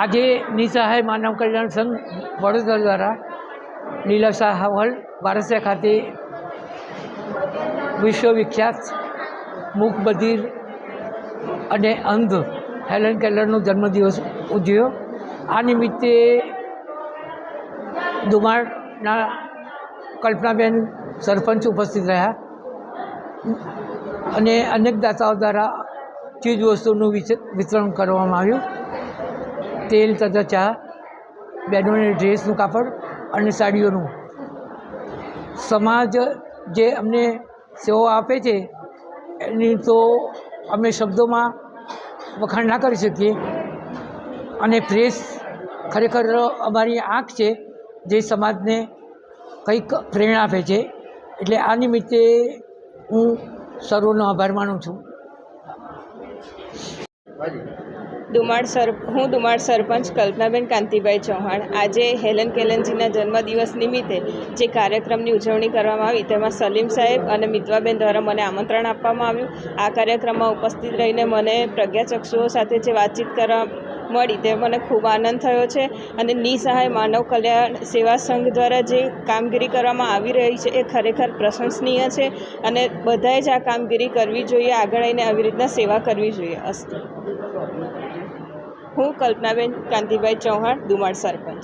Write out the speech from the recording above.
આજે નિસહાય માનવ કલ્યાણ સંઘ વડોદરા દ્વારા લીલાશાહ હાવલ વારસિયા ખાતે વિશ્વવિખ્યાત મૂક બધિર અને અંધ હેલન કેલરનો જન્મદિવસ ઉજવ્યો. આ નિમિત્તે દુમાળના કલ્પનાબેન સરપંચ ઉપસ્થિત રહ્યા અને અનેક દાતાઓ દ્વારા ચીજ વસ્તુનું વિતરણ કરવામાં આવ્યું. તેલ તથા ચા બહેનોને ડ્રેસનું કાપડ અને સાડીઓનું. સમાજ જે અમને સેવાઓ આપે છે, એની તો અમે શબ્દોમાં વખાણ ના કરી શકીએ. અને પ્રેસ ખરેખર અમારી આંખ છે, જે સમાજને કંઈક પ્રેરણા આપે છે. એટલે આ નિમિત્તે હું સર્વનો આભાર માનું છું. દુમાળ સર, હું દુમાળ સરપંચ કલ્પનાબેન કાંતિભાઈ ચૌહાણ. આજે હેલન કેલનજીના જન્મદિવસ નિમિત્તે જે કાર્યક્રમની ઉજવણી કરવામાં આવી, તેમાં સલીમ સાહેબ અને મિતવાબેન દ્વારા મને આમંત્રણ આપવામાં આવ્યું. આ કાર્યક્રમમાં ઉપસ્થિત રહીને મને પ્રજ્ઞાચક્ષુઓ સાથે જે વાતચીત કરવા મળી તે મને ખૂબ આનંદ થયો છે અને નિસહાય માનવ કલ્યાણ સેવા સંઘ દ્વારા જે કામગીરી કરવામાં આવી રહી છે એ ખરેખર પ્રશંસનીય છે અને બધાએ જ આ કામગીરી કરવી જોઈએ, આગળ આવીને આવી રીતના સેવા કરવી જોઈએ. અસ્તુ. હું કલ્પનાબેન કાંતિભાઈ ચૌહાણ દુમાળ સરપંચ.